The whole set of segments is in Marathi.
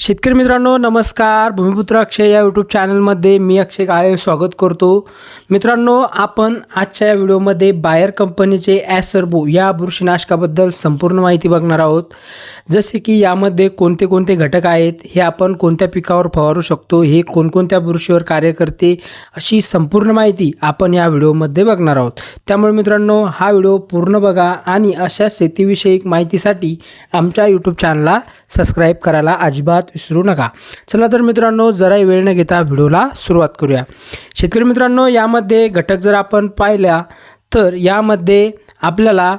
शेतकरी मित्रांनो नमस्कार. भूमिपुत्र अक्षय या यूट्यूब चॅनलमध्ये मी अक्षय काळे स्वागत करतो. मित्रांनो आपण आजच्या या व्हिडिओमध्ये बायर कंपनीचे ॲसर्बो या बुरशीनाशकाबद्दल संपूर्ण माहिती बघणार आहोत. जसे की यामध्ये कोणते कोणते घटक आहेत हे आपण कोणत्या पिकावर फवारू शकतो हे कोणकोणत्या बुरशीवर कार्य करते अशी संपूर्ण माहिती आपण या व्हिडिओमध्ये बघणार आहोत. त्यामुळे मित्रांनो हा व्हिडिओ पूर्ण बघा आणि अशा शेतीविषयक माहितीसाठी आमच्या यूट्यूब चॅनलला सबस्क्राईब करायला अजिबात विसरू नका. चला तर मित्रांनो जराही वेळ न घेता व्हिडिओला सुरुवात करूया. शेतकरी मित्रांनो यामध्ये घटक जर आपण पाहिल्या तर यामध्ये आपल्याला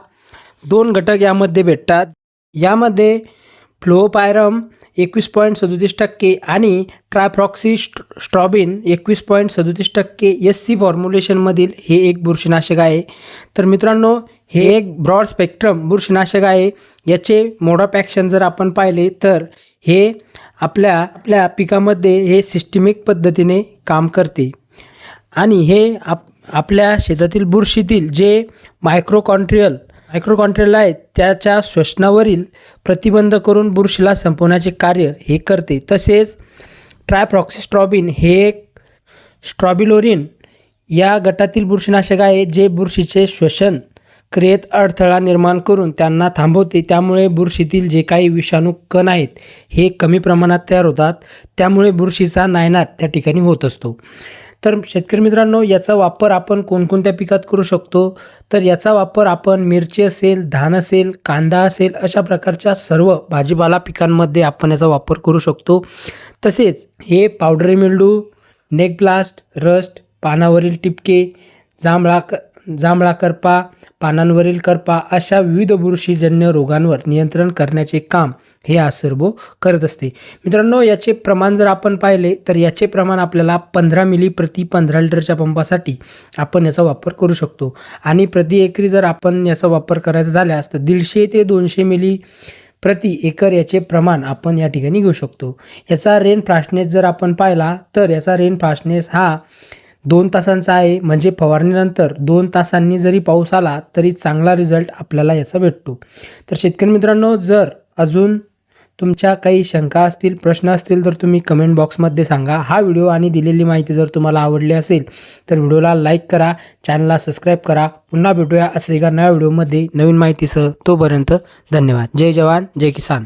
दोन घटक यामध्ये भेटतात. यामध्ये फ्लोपायरम एकवीस पॉईंट सदोतीस टक्के आणि ट्रायप्रॉक्सी स्ट्रॉबिन एकवीस पॉईंट सदोतीस टक्के एस सी फॉर्म्युलेशनमधील हे एक बुरशीनाशक आहे. तर मित्रांनो हे एक ब्रॉड स्पेक्ट्रम बुरशीनाशक आहे. याचे मोड ऑफ ॲक्शन जर आपण पाहिले तर हे आपल्या आपल्या पिकामध्ये हे सिस्टमिक पद्धतीने काम करते. आणि हे आप आपल्या शेतातील बुरशीतील जे मायक्रोकॉन्ट्रियल मायक्रोकॉन्ट्रियल आहेत त्याच्या श्वसनावरील प्रतिबंध करून बुरशीला संपवण्याचे कार्य हे करते. तसेच ट्रायप्रॉक्सिस्ट्रॉबिन हे एक स्ट्रॉबिलोरिन या गटातील बुरशीनाशक आहे जे बुरशीचे श्वसन क्रियेत अडथळा निर्माण करून त्यांना थांबवते. त्यामुळे बुरशीतील जे काही विषाणू कण आहेत हे कमी प्रमाणात तयार होतात. त्यामुळे बुरशीचा नायनाट त्या ठिकाणी होत असतो. तर शेतकरी मित्रांनो याचा वापर आपण कोणकोणत्या पिकात करू शकतो? तर याचा वापर आपण मिरची असेल धान असेल कांदा असेल अशा प्रकारच्या सर्व भाजीपाला पिकांमध्ये आपण याचा वापर करू शकतो. तसेच हे powdery mildew neck blast rust पानावरील टिपके जांभळा क जांभळा करपा पानांवरील करपा अशा विविध बुरशीजन्य रोगांवर नियंत्रण करण्याचे काम हे आसरबो करत असते. मित्रांनो याचे प्रमाण जर आपण पाहिले तर याचे प्रमाण आपल्याला पंधरा मिली प्रति पंधरा लिटरच्या पंपासाठी आपण याचा वापर करू शकतो. आणि प्रति एकरी जर आपण याचा वापर करायचा झाल्यास तर दीडशे ते दोनशे मिली प्रति एकर याचे प्रमाण आपण या ठिकाणी घेऊ शकतो. याचा रेन फ्राशनेस जर आपण पाहिला तर याचा रेन फ्राशनेस हा दोन तासांचा आहे. म्हणजे फवारणीनंतर दोन तासांनी जरी पाऊस आला तरी चांगला रिझल्ट आपल्याला याचा भेटतो. तर शेतकरी मित्रांनो जर अजून तुमच्या काही शंका असतील प्रश्न असतील तर तुम्ही कमेंट बॉक्समध्ये सांगा. हा व्हिडिओ आणि दिलेली माहिती जर तुम्हाला आवडली असेल तर व्हिडिओला लाईक करा. चॅनलला सबस्क्राईब करा. पुन्हा भेटूया असे एका नव्या व्हिडिओमध्ये नवीन माहितीसह. तोपर्यंत धन्यवाद. जय जवान जय किसान.